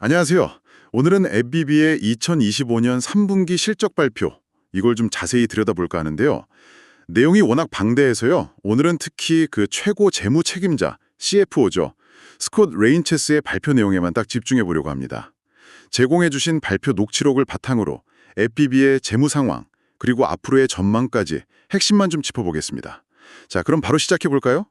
안녕하세요. 오늘은 앱비비의 2025년 3분기 실적 발표, 이걸 좀 자세히 들여다볼까 하는데요. 내용이 워낙 방대해서요. 오늘은 특히 그 최고 재무 책임자, CFO죠. 스콧 레인체스의 발표 내용에만 딱 집중해 보려고 합니다. 제공해 주신 발표 녹취록을 바탕으로 앱비비의 재무 상황, 그리고 앞으로의 전망까지 핵심만 좀 짚어보겠습니다. 자, 그럼 바로 시작해 볼까요?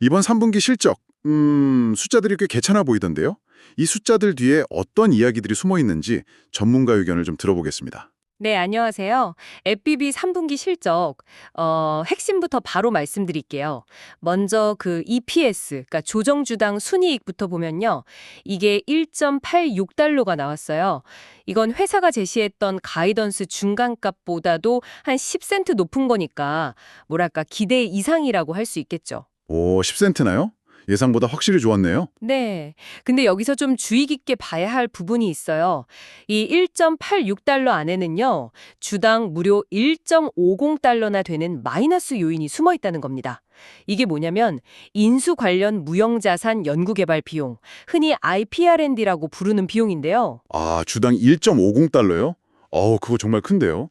이번 3분기 실적, 음, 숫자들이 꽤 괜찮아 보이던데요. 이 숫자들 뒤에 어떤 이야기들이 숨어 있는지 전문가 의견을 좀 들어보겠습니다. 네, 안녕하세요. FBB 3분기 실적, 어, 핵심부터 바로 말씀드릴게요. 먼저 그 EPS, 그러니까 조정주당 순이익부터 보면요. 이게 1.86달러가 나왔어요. 이건 회사가 제시했던 가이던스 중간값보다도 한 10센트 높은 거니까, 뭐랄까, 기대 이상이라고 할 수 있겠죠. 오, 10센트나요? 예상보다 확실히 좋았네요. 네. 근데 여기서 좀 주의 깊게 봐야 할 부분이 있어요. 이 1.86달러 안에는요, 주당 무려 1.50달러나 되는 마이너스 요인이 숨어 있다는 겁니다. 이게 뭐냐면, 인수 관련 무형자산 연구개발 비용, 흔히 IPR&D라고 부르는 비용인데요. 아, 주당 1.50달러요? 어우, 그거 정말 큰데요.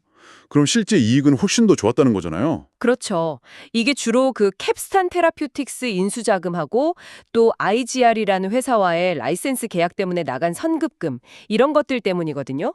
그럼 실제 이익은 훨씬 더 좋았다는 거잖아요. 그렇죠. 이게 주로 그 캡스탄 테라퓨틱스 인수 자금하고 또 IGR이라는 회사와의 라이센스 계약 때문에 나간 선급금 이런 것들 때문이거든요.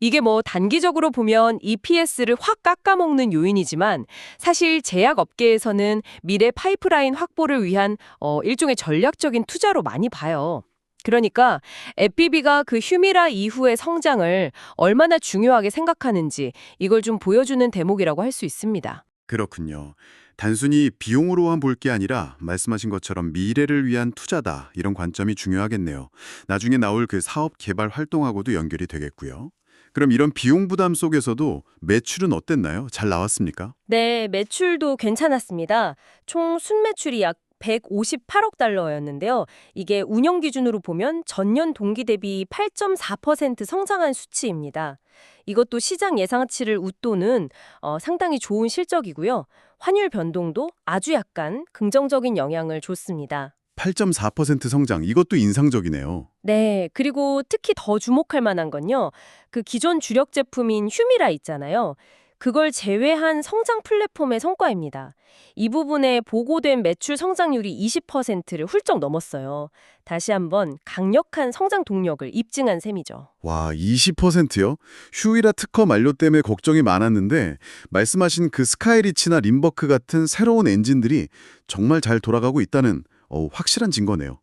이게 뭐 단기적으로 보면 EPS를 확 깎아먹는 요인이지만 사실 제약 업계에서는 미래 파이프라인 확보를 위한 어, 일종의 전략적인 투자로 많이 봐요. 그러니까 FBB가 그 휴미라 이후의 성장을 얼마나 중요하게 생각하는지 이걸 좀 보여주는 대목이라고 할 수 있습니다. 그렇군요. 단순히 비용으로만 볼 게 아니라 말씀하신 것처럼 미래를 위한 투자다 이런 관점이 중요하겠네요. 나중에 나올 그 사업 개발 활동하고도 연결이 되겠고요. 그럼 이런 비용 부담 속에서도 매출은 어땠나요? 잘 나왔습니까? 네, 매출도 괜찮았습니다. 총 순매출이 약 158억 달러였는데요. 이게 운영 기준으로 보면 전년 동기 대비 8.4% 성장한 수치입니다. 이것도 시장 예상치를 웃도는 어, 상당히 좋은 실적이고요. 환율 변동도 아주 약간 긍정적인 영향을 줬습니다. 8.4% 성장 이것도 인상적이네요. 네, 그리고 특히 더 주목할 만한 건요. 그 기존 주력 제품인 휴미라 있잖아요. 그걸 제외한 성장 플랫폼의 성과입니다. 이 부분에 보고된 매출 성장률이 20%를 훌쩍 넘었어요. 다시 한번 강력한 성장 동력을 입증한 셈이죠. 와, 20%요? 휴이라 특허 만료 때문에 걱정이 많았는데 말씀하신 그 스카이리치나 림버크 같은 새로운 엔진들이 정말 잘 돌아가고 있다는 어, 확실한 증거네요.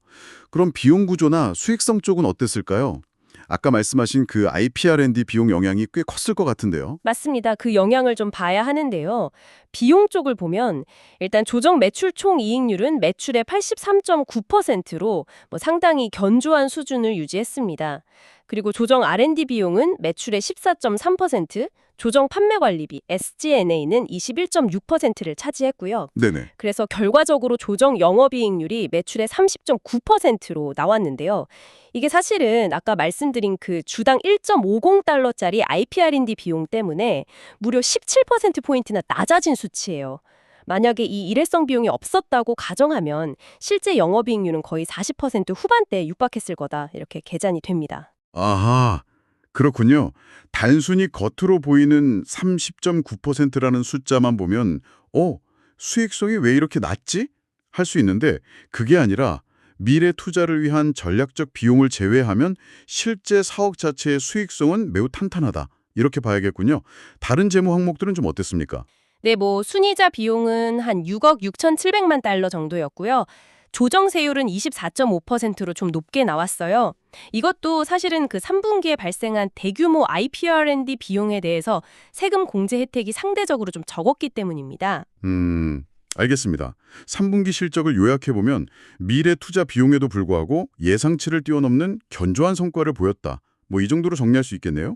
그럼 비용 구조나 수익성 쪽은 어땠을까요? 아까 말씀하신 그 IPR&D 비용 영향이 꽤 컸을 것 같은데요. 맞습니다. 그 영향을 좀 봐야 하는데요. 비용 쪽을 보면 일단 조정 매출 총 이익률은 매출의 83.9%로 뭐 상당히 견조한 수준을 유지했습니다. 그리고 조정 R&D 비용은 매출의 14.3%, 조정 판매 관리비 SG&A는 21.6%를 차지했고요. 네네. 그래서 결과적으로 조정 영업이익률이 매출의 30.9%로 나왔는데요. 이게 사실은 아까 말씀드린 그 주당 1.50달러짜리 IPR&D 비용 때문에 무려 17%포인트나 낮아진 수치예요. 만약에 이 일회성 비용이 없었다고 가정하면 실제 영업이익률은 거의 40% 후반대에 육박했을 거다 이렇게 계산이 됩니다. 아하, 그렇군요. 단순히 겉으로 보이는 30.9%라는 숫자만 보면 어, 수익성이 왜 이렇게 낮지? 할 수 있는데 그게 아니라 미래 투자를 위한 전략적 비용을 제외하면 실제 사업 자체의 수익성은 매우 탄탄하다. 이렇게 봐야겠군요. 다른 재무 항목들은 좀 어땠습니까? 네, 뭐 순이자 비용은 한 6억 6,700만 달러 정도였고요. 조정 세율은 24.5%로 좀 높게 나왔어요. 이것도 사실은 그 3분기에 발생한 대규모 IPR&D 비용에 대해서 세금 공제 혜택이 상대적으로 좀 적었기 때문입니다. 음, 알겠습니다. 3분기 실적을 요약해보면 미래 투자 비용에도 불구하고 예상치를 뛰어넘는 견조한 성과를 보였다. 뭐 이 정도로 정리할 수 있겠네요.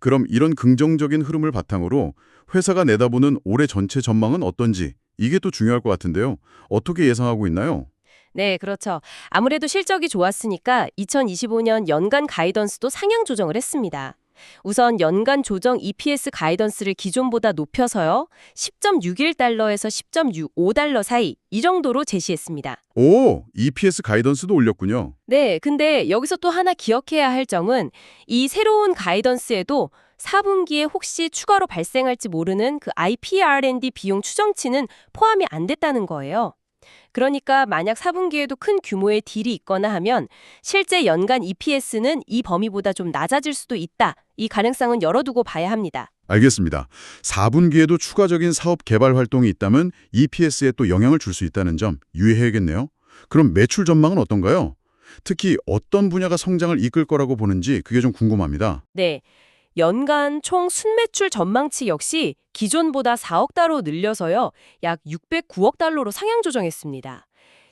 그럼 이런 긍정적인 흐름을 바탕으로 회사가 내다보는 올해 전체 전망은 어떤지 이게 또 중요할 것 같은데요. 어떻게 예상하고 있나요? 네, 그렇죠. 아무래도 실적이 좋았으니까 2025년 연간 가이던스도 상향 조정을 했습니다. 우선 연간 조정 EPS 가이던스를 기존보다 높여서요. 10.61달러에서 10.65달러 사이 이 정도로 제시했습니다. 오, EPS 가이던스도 올렸군요. 네, 근데 여기서 또 하나 기억해야 할 점은 이 새로운 가이던스에도 4분기에 혹시 추가로 발생할지 모르는 그 IP&D 비용 추정치는 포함이 안 됐다는 거예요. 그러니까 만약 4분기에도 큰 규모의 딜이 있거나 하면 실제 연간 EPS는 이 범위보다 좀 낮아질 수도 있다. 이 가능성은 열어두고 봐야 합니다. 알겠습니다. 4분기에도 추가적인 사업 개발 활동이 있다면 EPS에 또 영향을 줄 수 있다는 점 유의해야겠네요. 그럼 매출 전망은 어떤가요? 특히 어떤 분야가 성장을 이끌 거라고 보는지 그게 좀 궁금합니다. 네. 연간 총 순매출 전망치 역시 기존보다 4억 달러 늘려서요. 약 609억 달러로 상향 조정했습니다.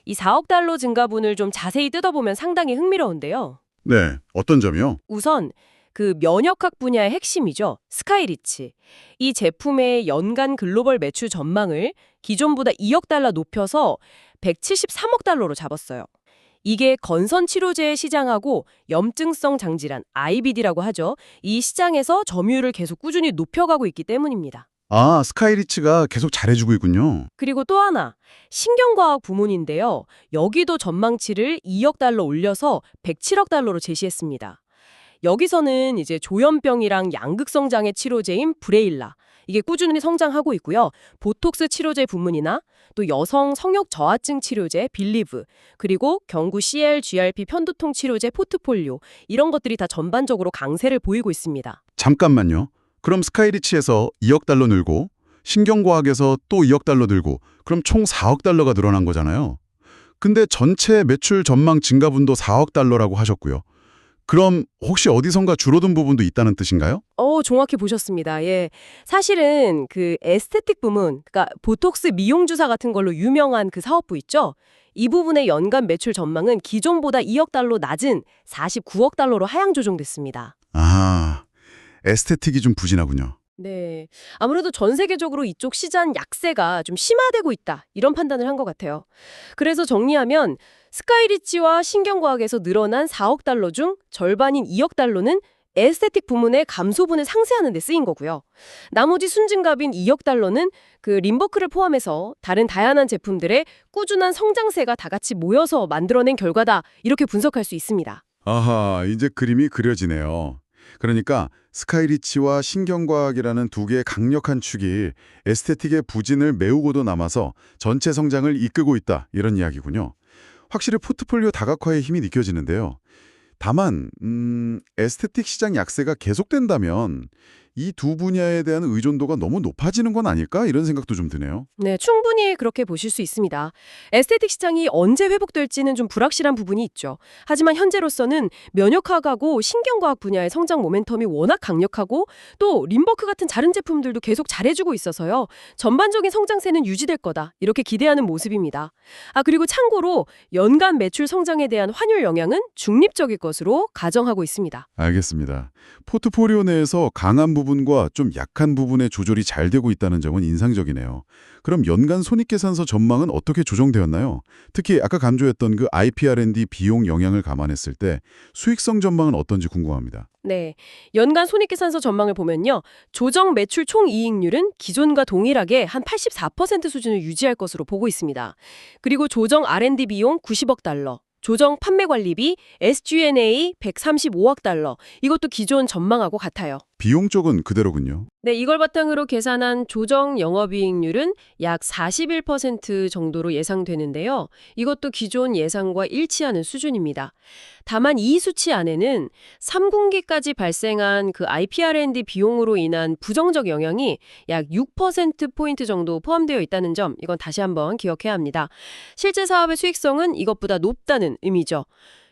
이 4억 달러 증가분을 좀 자세히 뜯어보면 상당히 흥미로운데요. 네, 어떤 점이요? 우선 그 면역학 분야의 핵심이죠. 스카이리치. 이 제품의 연간 글로벌 매출 전망을 기존보다 2억 달러 높여서 173억 달러로 잡았어요. 이게 건선 치료제 시장하고 염증성 장질환 IBD라고 하죠. 이 시장에서 점유율을 계속 꾸준히 높여가고 있기 때문입니다. 아, 스카이리치가 계속 잘해주고 있군요. 그리고 또 하나, 신경과학 부문인데요. 여기도 전망치를 2억 달러 올려서 107억 달러로 제시했습니다. 여기서는 이제 조현병이랑 양극성 장애 치료제인 브레일라, 이게 꾸준히 성장하고 있고요. 보톡스 치료제 부문이나 또 여성 성욕 저하증 치료제 빌리브, 그리고 경구 CL, GRP 편두통 치료제 포트폴리오, 이런 것들이 다 전반적으로 강세를 보이고 있습니다. 잠깐만요. 그럼 스카이리치에서 2억 달러 늘고 신경과학에서 또 2억 달러 늘고 그럼 총 4억 달러가 늘어난 거잖아요. 근데 전체 매출 전망 증가분도 4억 달러라고 하셨고요. 그럼 혹시 어디선가 줄어든 부분도 있다는 뜻인가요? 어, 정확히 보셨습니다. 예. 사실은 그 에스테틱 부문, 그러니까 보톡스 미용 주사 같은 걸로 유명한 그 사업부 있죠. 이 부분의 연간 매출 전망은 기존보다 2억 달러 낮은 49억 달러로 하향 조정됐습니다. 아, 에스테틱이 좀 부진하군요. 네. 아무래도 전 세계적으로 이쪽 시장 약세가 좀 심화되고 있다. 이런 판단을 한 것 같아요. 그래서 정리하면 스카이리치와 신경과학에서 늘어난 4억 달러 중 절반인 2억 달러는 에스테틱 부문의 감소분을 상쇄하는 데 쓰인 거고요. 나머지 순증갑인 2억 달러는 그 림버크를 포함해서 다른 다양한 제품들의 꾸준한 성장세가 다 같이 모여서 만들어낸 결과다. 이렇게 분석할 수 있습니다. 아하, 이제 그림이 그려지네요. 그러니까 스카이리치와 신경과학이라는 두 개의 강력한 축이 에스테틱의 부진을 메우고도 남아서 전체 성장을 이끌고 있다 이런 이야기군요. 확실히 포트폴리오 다각화의 힘이 느껴지는데요. 다만 음, 에스테틱 시장 약세가 계속된다면 이 두 분야에 대한 의존도가 너무 높아지는 건 아닐까 이런 생각도 좀 드네요. 네, 충분히 그렇게 보실 수 있습니다. 에스테틱 시장이 언제 회복될지는 좀 불확실한 부분이 있죠. 하지만 현재로서는 면역학하고 신경과학 분야의 성장 모멘텀이 워낙 강력하고 또 림버크 같은 다른 제품들도 계속 잘해주고 있어서요. 전반적인 성장세는 유지될 거다. 이렇게 기대하는 모습입니다. 아, 그리고 참고로 연간 매출 성장에 대한 환율 영향은 중립적일 것으로 가정하고 있습니다. 알겠습니다. 포트폴리오 내에서 강한 부분과 좀 약한 부분의 조절이 잘 되고 있다는 점은 인상적이네요. 그럼 연간 손익계산서 전망은 어떻게 조정되었나요? 특히 아까 강조했던 그 IPR&D 비용 영향을 감안했을 때 수익성 전망은 어떤지 궁금합니다. 네. 연간 손익계산서 전망을 보면요. 조정 매출 총 이익률은 기존과 동일하게 한 84% 수준을 유지할 것으로 보고 있습니다. 그리고 조정 R&D 비용 90억 달러, 조정 판매 관리비 SG&A 135억 달러. 이것도 기존 전망하고 같아요. 비용 쪽은 그대로군요. 네, 이걸 바탕으로 계산한 조정 영업이익률은 약 41% 정도로 예상되는데요. 이것도 기존 예상과 일치하는 수준입니다. 다만 이 수치 안에는 3분기까지 발생한 그 IPR&D 비용으로 인한 부정적 영향이 약 6%포인트 정도 포함되어 있다는 점, 이건 다시 한번 기억해야 합니다. 실제 사업의 수익성은 이것보다 높다는 의미죠.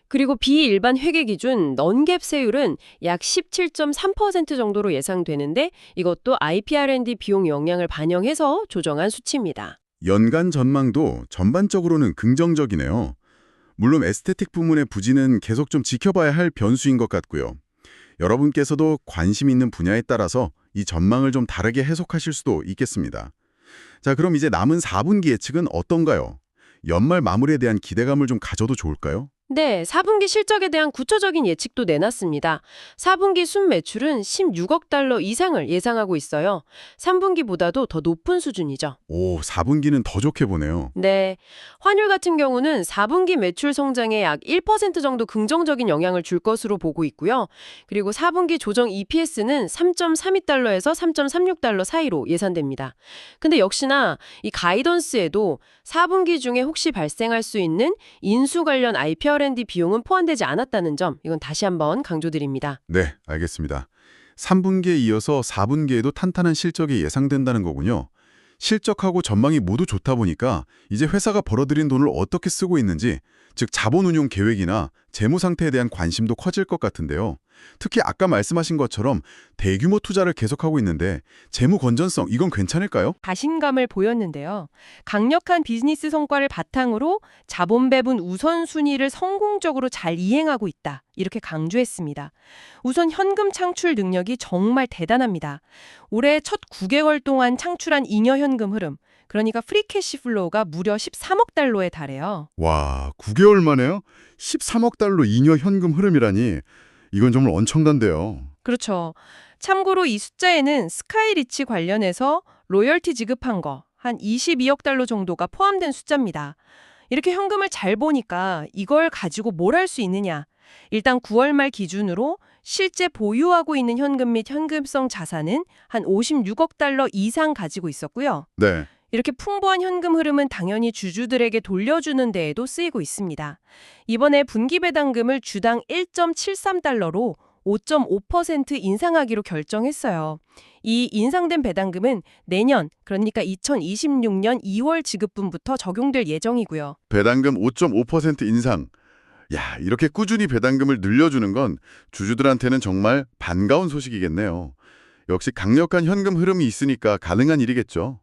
그리고 비일반 회계 기준 넌갭 세율은 약 17.3% 정도로 예상되는데 이것도 IPR&D 비용 영향을 반영해서 조정한 수치입니다. 연간 전망도 전반적으로는 긍정적이네요. 물론 에스테틱 부문의 부진은 계속 좀 지켜봐야 할 변수인 것 같고요. 여러분께서도 관심 있는 분야에 따라서 이 전망을 좀 다르게 해석하실 수도 있겠습니다. 자, 그럼 이제 남은 4분기 예측은 어떤가요? 연말 마무리에 대한 기대감을 좀 가져도 좋을까요? 네, 4분기 실적에 대한 구체적인 예측도 내놨습니다. 4분기 순 매출은 16억 달러 이상을 예상하고 있어요. 3분기보다도 더 높은 수준이죠. 오, 4분기는 더 좋게 보네요. 네. 환율 같은 경우는 4분기 매출 성장에 약 1% 정도 긍정적인 영향을 줄 것으로 보고 있고요. 그리고 4분기 조정 EPS는 3.32달러에서 3.36달러 사이로 예상됩니다. 근데 역시나 이 가이던스에도 4분기 중에 혹시 발생할 수 있는 인수 관련 IP R&D 비용은 포함되지 않았다는 점 이건 다시 한번 강조드립니다. 네, 알겠습니다. 3분기에 이어서 4분기에도 탄탄한 실적이 예상된다는 거군요. 실적하고 전망이 모두 좋다 보니까 이제 회사가 벌어들인 돈을 어떻게 쓰고 있는지, 즉 자본 운용 계획이나 재무 상태에 대한 관심도 커질 것 같은데요. 특히 아까 말씀하신 것처럼 대규모 투자를 계속하고 있는데 재무 건전성 이건 괜찮을까요? 자신감을 보였는데요. 강력한 비즈니스 성과를 바탕으로 자본 배분 우선순위를 성공적으로 잘 이행하고 있다. 이렇게 강조했습니다. 우선 현금 창출 능력이 정말 대단합니다. 올해 첫 9개월 동안 창출한 잉여 현금 흐름, 그러니까 프리캐시 플로우가 무려 13억 달러에 달해요. 와, 9개월 만에요? 13억 달러 잉여 현금 흐름이라니 이건 정말 엄청난데요. 그렇죠. 참고로 이 숫자에는 스카이리치 관련해서 로열티 지급한 거 한 22억 달러 정도가 포함된 숫자입니다. 이렇게 현금을 잘 보니까 이걸 가지고 뭘 할 수 있느냐. 일단 9월 말 기준으로 실제 보유하고 있는 현금 및 현금성 자산은 한 56억 달러 이상 가지고 있었고요. 네. 이렇게 풍부한 현금 흐름은 당연히 주주들에게 돌려주는 데에도 쓰이고 있습니다. 이번에 분기 배당금을 주당 1.73달러로 5.5% 인상하기로 결정했어요. 이 인상된 배당금은 내년, 그러니까 2026년 2월 지급분부터 적용될 예정이고요. 배당금 5.5% 인상. 야, 이렇게 꾸준히 배당금을 늘려주는 건 주주들한테는 정말 반가운 소식이겠네요. 역시 강력한 현금 흐름이 있으니까 가능한 일이겠죠.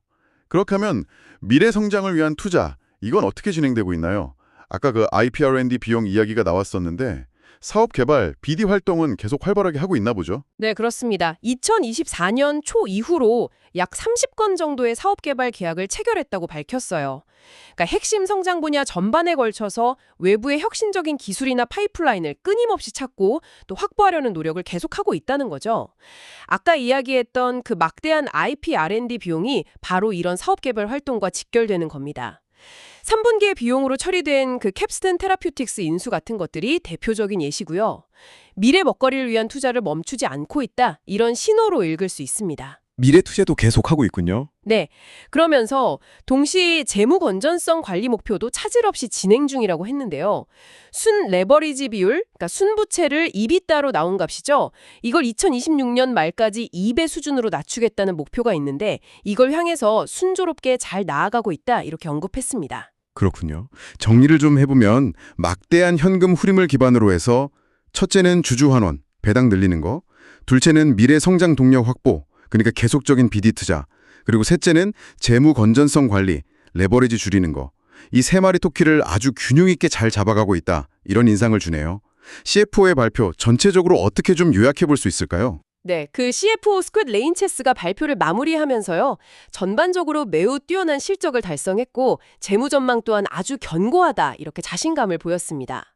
그렇게 하면 미래 성장을 위한 투자, 이건 어떻게 진행되고 있나요? 아까 그 IPR&D 비용 이야기가 나왔었는데 사업 개발, BD 활동은 계속 활발하게 하고 있나 보죠? 네, 그렇습니다. 2024년 초 이후로 약 30건 정도의 사업 개발 계약을 체결했다고 밝혔어요. 그러니까 핵심 성장 분야 전반에 걸쳐서 외부의 혁신적인 기술이나 파이프라인을 끊임없이 찾고 또 확보하려는 노력을 계속하고 있다는 거죠. 아까 이야기했던 그 막대한 IP R&D 비용이 바로 이런 사업 개발 활동과 직결되는 겁니다. 3분기의 비용으로 처리된 그 캡스튼 테라퓨틱스 인수 같은 것들이 대표적인 예시고요. 미래 먹거리를 위한 투자를 멈추지 않고 있다. 이런 신호로 읽을 수 있습니다. 미래 투자도 계속하고 있군요. 네. 그러면서 동시에 재무 건전성 관리 목표도 차질 없이 진행 중이라고 했는데요. 순 레버리지 비율, 그러니까 순부채를 이비따로 나온 값이죠. 이걸 2026년 말까지 2배 수준으로 낮추겠다는 목표가 있는데 이걸 향해서 순조롭게 잘 나아가고 있다. 이렇게 언급했습니다. 그렇군요. 정리를 좀 해보면 막대한 현금 흐름을 기반으로 해서 첫째는 주주 환원, 배당 늘리는 거, 둘째는 미래 성장 동력 확보, 그러니까 계속적인 비디 투자, 그리고 셋째는 재무 건전성 관리, 레버리지 줄이는 거. 이 세 마리 토끼를 아주 균형 있게 잘 잡아가고 있다. 이런 인상을 주네요. CFO의 발표 전체적으로 어떻게 좀 요약해 볼 수 있을까요? 네, 그 CFO 스쿼드 레인체스가 발표를 마무리하면서요. 전반적으로 매우 뛰어난 실적을 달성했고 재무 전망 또한 아주 견고하다 이렇게 자신감을 보였습니다.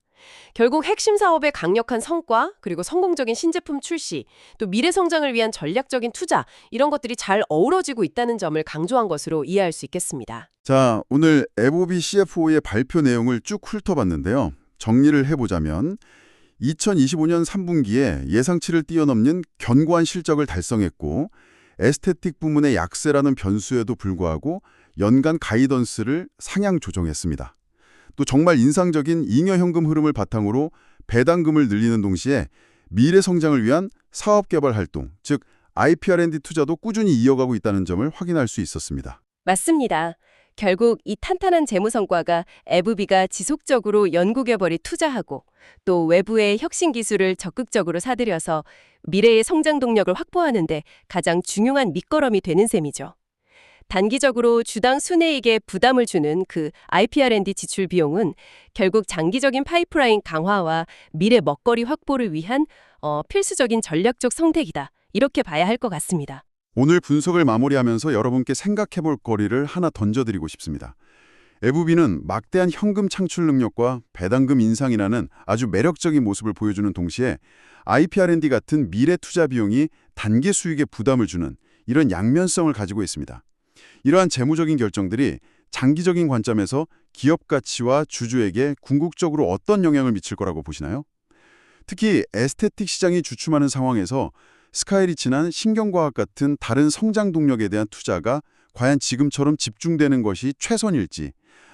결국 핵심 사업의 강력한 성과, 그리고 성공적인 신제품 출시, 또 미래 성장을 위한 전략적인 투자 이런 것들이 잘 어우러지고 있다는 점을 강조한 것으로 이해할 수 있겠습니다. 자, 오늘 에보비 CFO의 발표 내용을 쭉 훑어봤는데요. 정리를 해보자면 2025년 3분기에 예상치를 뛰어넘는 견고한 실적을 달성했고 에스테틱 부문의 약세라는 변수에도 불구하고 연간 가이던스를 상향 조정했습니다. 또 정말 인상적인 잉여 현금 흐름을 바탕으로 배당금을 늘리는 동시에 미래 성장을 위한 사업 개발 활동, 즉 IPR&D 투자도 꾸준히 이어가고 있다는 점을 확인할 수 있었습니다. 맞습니다. 결국 이 탄탄한 재무 성과가 에브비가 지속적으로 연구 개발에 투자하고 또 외부의 혁신 기술을 적극적으로 사들여서 미래의 성장 동력을 확보하는 데 가장 중요한 밑거름이 되는 셈이죠. 단기적으로 주당 순이익에 부담을 주는 그 IPR&D 지출 비용은 결국 장기적인 파이프라인 강화와 미래 먹거리 확보를 위한 어, 필수적인 전략적 선택이다. 이렇게 봐야 할 것 같습니다. 오늘 분석을 마무리하면서 여러분께 생각해 볼 거리를 하나 던져드리고 싶습니다. 에브비는 막대한 현금 창출 능력과 배당금 인상이라는 아주 매력적인 모습을 보여주는 동시에 IPR&D 같은 미래 투자 비용이 단기 수익에 부담을 주는 이런 양면성을 가지고 있습니다. 이러한 재무적인 결정들이 장기적인 관점에서 기업 가치와 주주에게 궁극적으로 어떤 영향을 미칠 거라고 보시나요? 특히 에스테틱 시장이 주춤하는 상황에서 스카이리치나 신경과학 같은 다른 성장 동력에 대한 투자가 과연 지금처럼 집중되는 것이 최선일지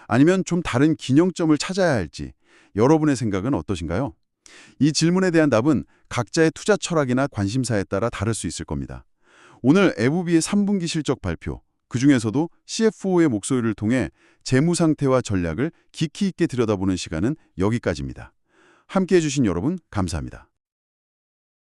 아니면 좀 다른 균형점을 찾아야 할지 여러분의 생각은 어떠신가요? 이 질문에 대한 답은 각자의 투자 철학이나 관심사에 따라 다를 수 있을 겁니다. 오늘 에브비의 3분기 실적 발표, 그 중에서도 CFO의 목소리를 통해 재무 상태와 전략을 깊이 있게 들여다보는 시간은 여기까지입니다. 함께해 주신 여러분 감사합니다.